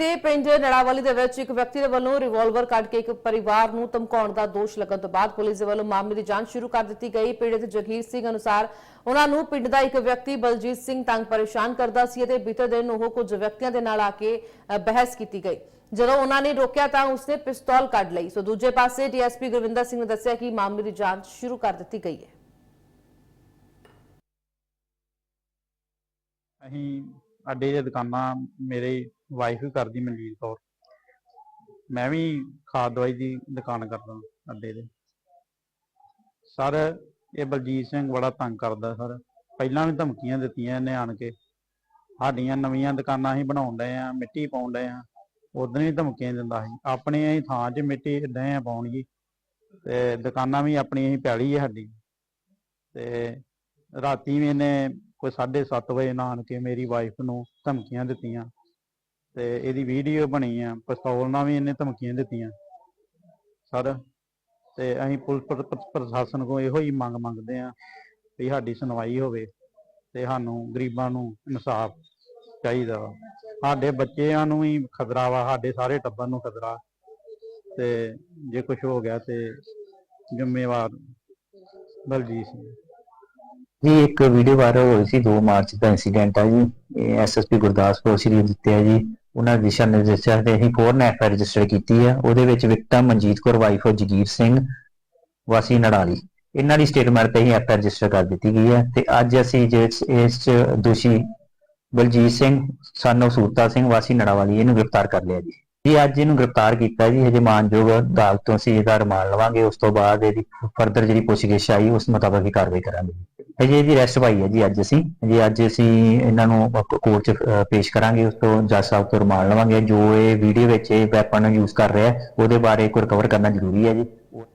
ਦੇ ਪਿੰਡ ਨੜਾਵਲੀ ਦੇ ਵਿੱਚ ਇੱਕ ਵਿਅਕਤੀ ਦੇ ਵੱਲੋਂ ਰਿਵਾਲਵਰ ਕੱਢ ਕੇ ਇੱਕ ਪਰਿਵਾਰ ਨੂੰ ਧਮਕਾਉਣ ਦਾ ਦੋਸ਼ ਲੱਗਣ ਤੋਂ ਬਾਅਦ ਪੁਲਿਸ ਦੇ ਵੱਲੋਂ ਮਾਮਲੇ ਦੀ ਜਾਂਚ ਸ਼ੁਰੂ ਕਰ ਦਿੱਤੀ ਗਈ। ਪੀੜਤ ਜਗੀਰ ਸਿੰਘ ਅਨੁਸਾਰ ਉਹਨਾਂ ਨੂੰ ਪਿੰਡ ਦਾ ਇੱਕ ਵਿਅਕਤੀ ਬਲਜੀਤ ਸਿੰਘ ਤੰਗ ਪਰੇਸ਼ਾਨ ਕਰਦਾ ਸੀ ਅਤੇ ਬੀਤੇ ਦਿਨ ਉਹ ਕੁਝ ਵਿਅਕਤੀਆਂ ਦੇ ਨਾਲ ਆ ਕੇ ਬਹਿਸ ਕੀਤੀ ਗਈ। ਜਦੋਂ ਉਹਨਾਂ ਨੇ ਰੋਕਿਆ ਤਾਂ ਉਸਨੇ ਪਿਸਤੌਲ ਕੱਢ ਲਈ। ਸੋ ਦੂਜੇ ਪਾਸੇ ਡੀਐਸਪੀ ਗੁਰਵਿੰਦਰ ਸਿੰਘ ਨੇ ਦੱਸਿਆ ਕਿ ਮਾਮਲੇ ਦੀ ਜਾਂਚ ਸ਼ੁਰੂ ਕਰ ਦਿੱਤੀ ਗਈ ਹੈ। ਅਸੀਂ ਅੱਡੇ ਦੀਆਂ ਦੁਕਾਨਾਂ ਮੇਰੇ ਵਾਈਫ ਕਰਦੀ ਮਨਜੀਤ ਕੌਰ। ਮੈਂ ਵੀ ਖਾਦ ਦਵਾਈ ਦੀ ਦੁਕਾਨ ਕਰਦਾ ਅੱਡੇ ਦੇ ਸਰ, ਇਹ ਬਲਜੀਤ ਸਿੰਘ ਬੜਾ ਤੰਗ ਕਰਦਾ ਸਰ। ਪਹਿਲਾਂ ਵੀ ਧਮਕੀਆਂ ਦਿੱਤੀਆਂ ਇਹਨੇ ਆਣ ਕੇ। ਸਾਡੀਆਂ ਨਵੀਆਂ ਦੁਕਾਨਾਂ ਹੀ ਬਣਾਉਣ ਡਏ ਆ ਮਿੱਟੀ ਪਾਉਣ ਡਏ ਆ ਉਦੋਂ ਵੀ ਧਮਕੀਆਂ ਦਿੰਦਾ ਸੀ। ਆਪਣੇ ਅਸੀਂ ਥਾਂ 'ਚ ਮਿੱਟੀ ਡਏ ਆ ਪਾਉਣ ਜੀ। ਤੇ ਦੁਕਾਨਾਂ ਵੀ ਆਪਣੀ ਅਸੀਂ ਪੈਲੀ ਹੈ ਸਾਡੀ। ਤੇ ਰਾਤੀ ਵੀ ਇਹਨੇ ਕੋਈ 7:30 ਵਜੇ ਨਾਲ ਕੇ ਮੇਰੀ ਵਾਈਫ ਨੂੰ ਧਮਕੀਆਂ ਦਿੱਤੀਆਂ ਤੇ ਇਹਦੀ ਵੀਡੀਓ ਬਣੀ ਆ, ਪਿਸਤੌਲ ਨਾਲ ਵੀ ਇਹਨੇ ਧਮਕੀਆਂ ਦਿੱਤੀਆਂ। ਸਰ, ਤੇ ਅਸੀਂ ਪੁਲਿਸ ਪ੍ਰਸ਼ਾਸਨ ਕੋਲ ਇਹੋ ਹੀ ਮੰਗ ਮੰਗਦੇ ਆ ਵੀ ਸਾਡੀ ਸੁਣਵਾਈ ਹੋਵੇ ਤੇ ਸਾਨੂੰ ਗਰੀਬਾਂ ਨੂੰ ਇਨਸਾਫ ਚਾਹੀਦਾ ਵਾ। ਸਾਡੇ ਬੱਚਿਆਂ ਨੂੰ ਵੀ ਖਤਰਾ ਵਾ, ਸਾਡੇ ਸਾਰੇ ਟੱਬਰ ਨੂੰ ਖਤਰਾ। ਤੇ ਜੇ ਕੁਝ ਹੋ ਗਿਆ ਤੇ ਜ਼ਿੰਮੇਵਾਰ ਬਲਜੀਤ ਸਿੰਘ। ਜੀ, ਇੱਕ ਵੀਡੀਓ ਵਾਇਰਲ ਹੋਈ ਸੀ 2 ਮਾਰਚ ਦਾ ਇਨਸੀਡੈਂਟ ਆ ਜੀ। ਇਹ ਐਸਐਸਪੀ ਗੁਰਦਾਸਪੁਰ ਸ਼੍ਰੀ ਦਿੱਤੇ ਹੈ ਜੀ, ਉਹਨਾਂ ਦੇ ਦਿਸ਼ਾ ਨਿਰਦੇਸ਼ਾਂ ਤੇ ਅਸੀਂ ਫੋਰ ਐਫ ਰਜਿਸਟਰ ਕੀਤੀ ਹੈ ਉਹਦੇ ਵਿੱਚ victim Manjit Kaur wife of Jagir Singh, ਵਾਸੀ ਨੜਾਲੀ। ਇਹਨਾਂ ਦੀ ਸਟੇਟਮੈਂਟ ਤੇ ਹੀ ਐਫ ਰਜਿਸਟਰ ਕਰ ਦਿੱਤੀ ਗਈ ਹੈ ਤੇ ਅੱਜ ਅਸੀਂ ਜਿਸ ਇਸ ਚ ਦੋਸ਼ੀ ਬਲਜੀਤ ਸਿੰਘ ਸਾਨੂੰ ਸੂਰਤਾ ਸਿੰਘ, ਵਾਸੀ ਨੜਾਵਾਲੀ, ਇਹਨੂੰ ਗ੍ਰਿਫਤਾਰ ਕਰ ਲਿਆ ਜੀ। ਜੀ, ਅੱਜ ਇਹਨੂੰ ਗ੍ਰਿਫਤਾਰ ਕੀਤਾ ਜੀ। ਹਜੇ ਮਾਨਯੋਗ ਅਦਾਲਤ ਤੋਂ ਅਸੀਂ ਇਹਦਾ ਰਿਮਾਂਡ ਲਵਾਂਗੇ। ਉਸ ਤੋਂ ਬਾਅਦ ਇਹਦੀ ਫਰਦਰ ਜਿਹੜੀ ਪੁੱਛਗਿੱਛ ਆਈ, ਉਸ ਮੁਤਾਬਕ ਹੀ ਕਾਰਵਾਈ ਕਰਾਂਗੇ। ਹਜੇ ਇਹਦੀ ਰੈਸਟ ਪਾਈ ਹੈ ਜੀ ਅੱਜ ਅਸੀਂ। ਜੀ ਅੱਜ ਅਸੀਂ ਇਹਨਾਂ ਨੂੰ ਕੋਰਟ 'ਚ ਪੇਸ਼ ਕਰਾਂਗੇ। ਉਸ ਤੋਂ ਜੱਜ ਸਾਹਿਬ ਤੋਂ ਰਿਮਾਂਡ ਲਵਾਂਗੇ। ਜੋ ਇਹ ਵੀਡੀਓ ਵਿੱਚ ਇਹ ਵੈਪਨ ਯੂਜ਼ ਕਰ ਰਿਹਾ ਉਹਦੇ ਬਾਰੇ ਕੋਈ ਰਿਕਵਰ ਕਰਨਾ ਜ਼ਰੂਰੀ ਹੈ ਜੀ।